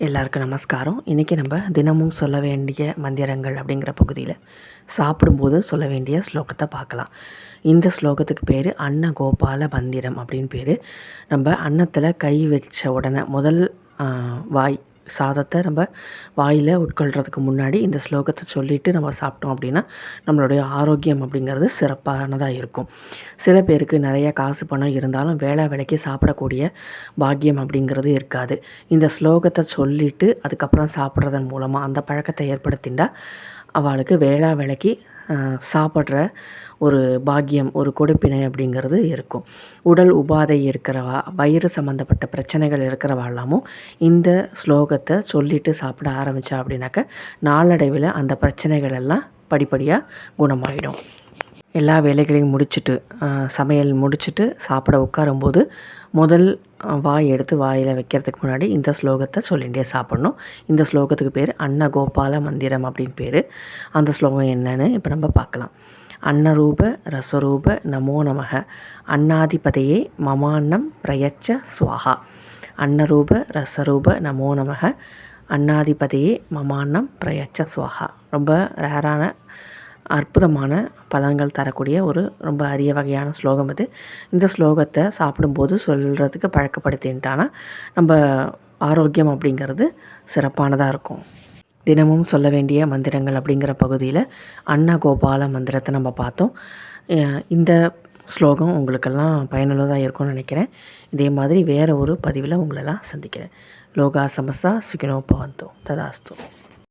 எல்லாருக்கும் நமஸ்காரம். இன்றைக்கி நம்ம தினமும் சொல்ல வேண்டிய மந்திரங்கள் அப்படிங்கிற பகுதியில் சாப்பிடும்போது சொல்ல வேண்டிய ஸ்லோகத்தை பார்க்கலாம். இந்த ஸ்லோகத்துக்கு பேர் அன்ன கோபால மந்திரம் அப்படின்னு பேர். நம்ம அன்னத்தில் கை வச்ச உடனே முதல் வாய் சாதத்தை நம்ம வாயில் உட்கொள்கிறதுக்கு முன்னாடி இந்த ஸ்லோகத்தை சொல்லிவிட்டு நம்ம சாப்பிட்டோம் அப்படின்னா நம்மளுடைய ஆரோக்கியம் அப்படிங்கிறது சிறப்பானதாக இருக்கும். சில பேருக்கு நிறைய காசு பணம் இருந்தாலும் வேளா வேலைக்கு சாப்பிடக்கூடிய பாக்கியம் அப்படிங்கிறது இருக்காது. இந்த ஸ்லோகத்தை சொல்லிவிட்டு அதுக்கப்புறம் சாப்பிட்றதன் மூலமாக அந்த பழக்கத்தை ஏற்படுத்திண்டா அவளுக்கு வேளா வேலைக்கு சாப்பிட்ற ஒரு பாக்கியம் ஒரு கொடுப்பினை அப்படிங்கிறது இருக்கும். உடல் உபாதை இருக்கிறவா வயிறு சம்மந்தப்பட்ட பிரச்சனைகள் இருக்கிறவாளாமும் இந்த ஸ்லோகத்தை சொல்லிட்டு சாப்பிட ஆரம்பித்தா அப்படின்னாக்க நாளடைவில் அந்த பிரச்சனைகள் எல்லாம் படிப்படியாக குணமாயிடும். எல்லா வேலைகளையும் முடிச்சுட்டு சமையல் முடிச்சுட்டு சாப்பிட உட்காரும்போது முதல் வாய் எடுத்து வாயில் வைக்கிறதுக்கு முன்னாடி இந்த ஸ்லோகத்தை சொல்லிகிட்டே சாப்பிட்ணும். இந்த ஸ்லோகத்துக்கு பேர் அன்னகோபால மந்திரம் அப்படின்னு பேர். அந்த ஸ்லோகம் என்னன்னு இப்போ நம்ம பார்க்கலாம். அன்னரூப ரசரூப நமோ நமக. அன்னாதிபதையே மமான்னம் பிரயச்ச ஸ்வாகா அன்னரூப ரசரூப நமோ நமக. அன்னாதிபதையே மமான்னம் பிரயச்ச ஸ்வாஹா ரொம்ப ரேரான அற்புதமான பலன்கள் தரக்கூடிய ஒரு ரொம்ப அரிய வகையான ஸ்லோகம் இது. இந்த ஸ்லோகத்தை சாப்பிடும்போது சொல்கிறதுக்கு பழக்கப்படுத்தின்ட்டானா நம்ம ஆரோக்கியம் அப்படிங்கிறது சிறப்பானதாக இருக்கும். தினமும் சொல்ல வேண்டிய மந்திரங்கள் அப்படிங்கிற பகுதியில் அன்னகோபால மந்திரத்தை நம்ம பார்த்தோம். இந்த ஸ்லோகம் உங்களுக்கெல்லாம் பயனுள்ளதாக இருக்கும்னு நினைக்கிறேன். இதே மாதிரி வேறு ஒரு பதிவில் உங்களெல்லாம் சந்திக்கிறேன். லோகா சமஸ்தா சுகினோ பவந்தோ ததாஸ்து.